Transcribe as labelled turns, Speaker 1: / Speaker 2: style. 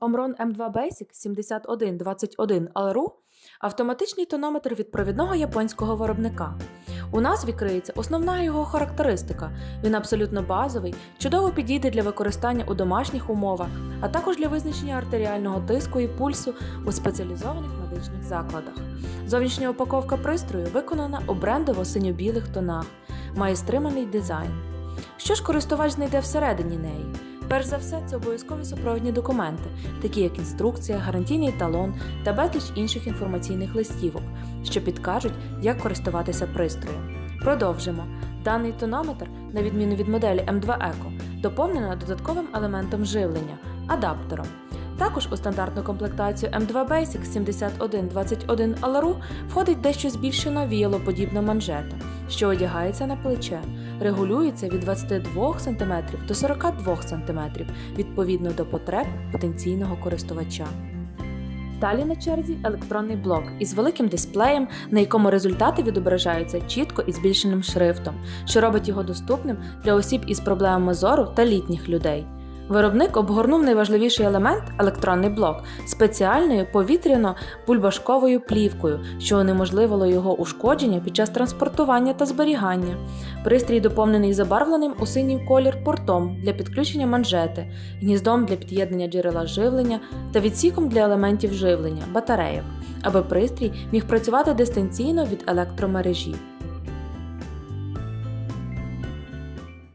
Speaker 1: Omron M2 Basic 7121 LRU – автоматичний тонометр від провідного японського виробника. У назві криється основна його характеристика. Він абсолютно базовий, чудово підійде для використання у домашніх умовах, а також для визначення артеріального тиску і пульсу у спеціалізованих медичних закладах. Зовнішня упаковка пристрою виконана у брендово-синьо-білих тонах, має стриманий дизайн. Що ж користувач знайде всередині неї? Перш за все, це обов'язкові супровідні документи, такі як інструкція, гарантійний талон та безліч інших інформаційних листівок, що підкажуть, як користуватися пристроєм. Продовжимо. Даний тонометр, на відміну від моделі M2 Eco, доповнено додатковим елементом живлення адаптером. Також у стандартну комплектацію M2 Basic 7121 LRU входить дещо збільшена віялоподібна манжета, що одягається на плече, регулюється від 22 см до 42 см відповідно до потреб потенційного користувача. Далі на черзі електронний блок із великим дисплеєм, на якому результати відображаються чітко і збільшеним шрифтом, що робить його доступним для осіб із проблемами зору та літніх людей. Виробник обгорнув найважливіший елемент електронний блок спеціальною повітряно-бульбашковою плівкою, що унеможливило його ушкодження під час транспортування та зберігання. Пристрій доповнений забарвленим у синій колір портом для підключення манжети, гніздом для під'єднання джерела живлення та відсіком для елементів живлення батарейок, аби пристрій міг працювати дистанційно від електромережі.